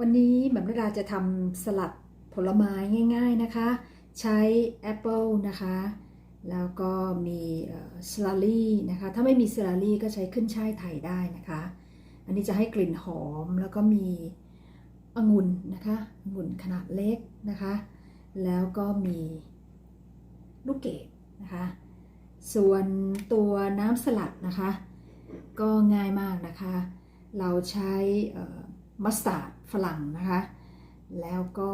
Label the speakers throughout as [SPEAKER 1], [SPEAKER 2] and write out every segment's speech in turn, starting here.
[SPEAKER 1] วันนี้แหม่มระดาจะทำสลัดผลไม้ง่าย ๆนะคะ ใช้แอปเปิลนะคะ แล้วก็มีสลาลี่นะคะ ถ้าไม่มีสลาลี่ก็ใช้ขึ้นช่ายไทยได้นะคะ อันนี้จะให้กลิ่นหอมแล้วก็มีองุ่นนะคะองุ่นขนาดเล็กนะคะ แล้วก็มีลูกเกดนะคะ ส่วนตัวน้ำสลัดนะคะ ก็ง่ายมากนะคะ เราใช้ มัสตาร์ดฝรั่งนะคะ แล้วก็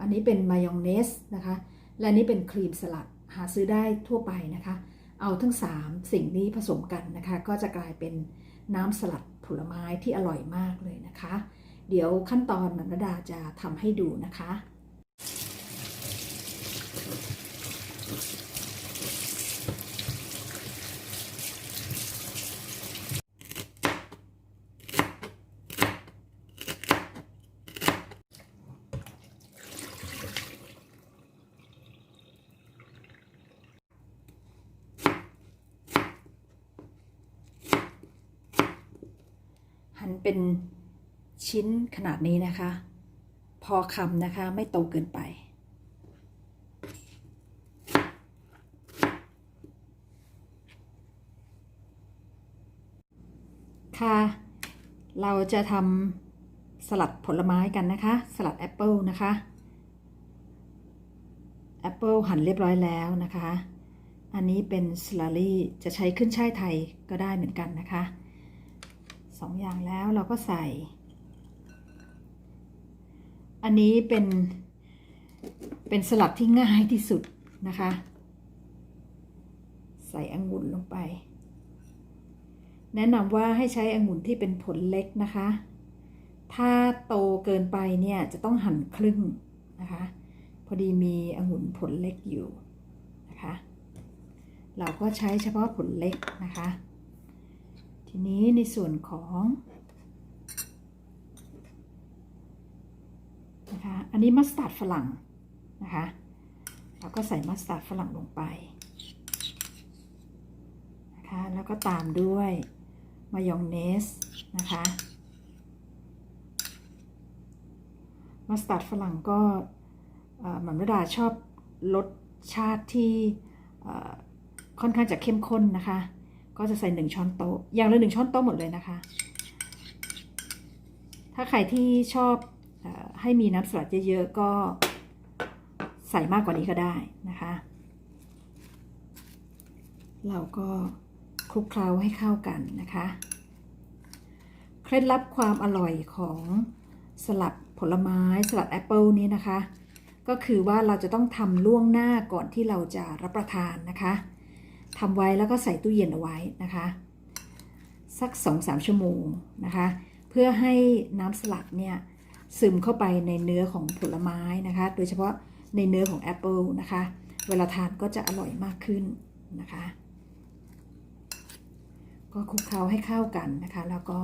[SPEAKER 1] อันนี้เป็นมายองเนสนะคะ และนนี้เป็นครีมสลัดหาซื้อได้ทั่วไปนะคะ เอาทั้ง 3 สิ่งนี้ผสมกันนะคะ ก็จะกลายเป็นน้ำสลัดผลไม้ที่อร่อยมากเลยนะคะ เดี๋ยวขั้นตอนนันรดาจะทำให้ดูนะคะ หั่นเป็นชิ้นขนาดนี้นะคะ พอคำนะคะไม่โตเกินไป ค่ะ เราจะทำสลัดผลไม้กันนะคะ สลัดแอปเปิลนะคะแอปเปิลหั่นเรียบร้อยแล้วนะคะ อันนี้เป็นสลาลี่จะใช้ขึ้นช่ายไทยก็ได้เหมือนกันนะคะ สองอย่างแล้วเราก็ใส่ อันนี้เป็น เป็นสลัดที่ง่ายที่สุดนะคะ ใส่องุ่นลงไป แนะนำว่าให้ใช้องุ่นที่เป็นผลเล็กนะคะ ถ้าโตเกินไปเนี่ยจะต้องหั่นครึ่งนะคะ พอดีมีองุ่นผลเล็กอยู่นะคะ เราก็ใช้เฉพาะผลเล็กนะคะ ทีนี้ในส่วนของนะคะอันนี้มัสตาร์ดฝรั่งนะคะเราก็ใส่มัสตาร์ดฝรั่งลงไปนะคะแล้วก็ตามด้วยมายองเนสนะคะมัสตาร์ดฝรั่งก็หมันวดาชอบรสชาติที่ค่อนข้างจะเข้มข้นนะคะ ก็จะใส่หนึ่งช้อนโต๊ะ อย่างละหนึ่งช้อนโต๊ะหมดเลยนะคะ ถ้าใครที่ชอบอให้มีน้ำสลัดเยอะๆ ก็ใส่มากกว่านี้ก็ได้นะคะ เราก็คลุกเคล้าให้เข้ากันนะคะ เคล็ดลับความอร่อยของสลัดผลไม้สลัดแอปเปิลนี้นะคะ ก็คือว่าเราจะต้องทำล่วงหน้าก่อนที่เราจะรับประทานนะคะ ทำไว้แล้วก็ใส่ตู้เย็นเอาไว้นะคะ สัก 2-3 ชั่วโมงนะคะ เพื่อให้น้ำสลัดเนี่ยซึมเข้าไปในเนื้อของผลไม้นะคะ โดยเฉพาะในเนื้อของแอปเปิลนะคะ เวลาทานก็จะอร่อยมากขึ้นนะคะ ก็คลุกเคล้าให้เข้ากันนะคะ แล้วก็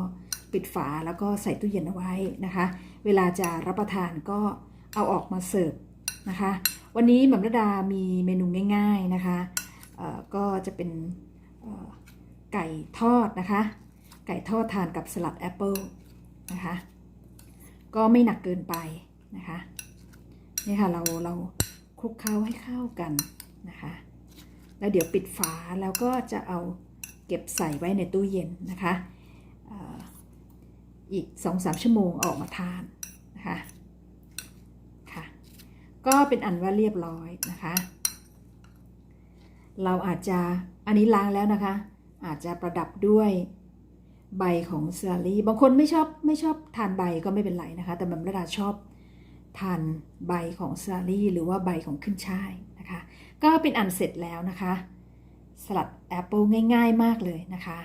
[SPEAKER 1] ปิดฝาแล้วก็ใส่ตู้เย็นเอาไว้นะคะ เวลาจะรับประทานก็เอาออกมาเสิร์ฟนะคะ วันนี้หม่อมระดามีเมนูง่าย ๆ ก็จะเป็นไก่ทอดนะคะ ไก่ทอดทานกับสลัดแอปเปิลนะคะ ก็ไม่หนักเกินไปนะคะนี่ค่ะเราเราคลุกเคล้าให้เข้ากันนะคะ แล้วเดี๋ยวปิดฝาแล้วก็จะเอาเก็บใส่ไว้ในตู้เย็นนะคะอีก 2-3 ชั่วโมงออกมาทานนะคะ ค่ะ ก็เป็นอันว่าเรียบร้อยนะคะ เราอาจจะอันนี้ล้างแล้วนะคะ อาจจะประดับด้วยใบของซาลี่บางคนไม่ชอบไม่ชอบทานใบก็ไม่เป็นไรนะคะ แต่มันระดาชอบทานใบของซาลี่หรือว่าใบของขึ้นช่ายนะคะ ก็เป็นอันเสร็จแล้วนะคะ สลัดแอปเปิลง่าย ๆ มากเลยนะคะ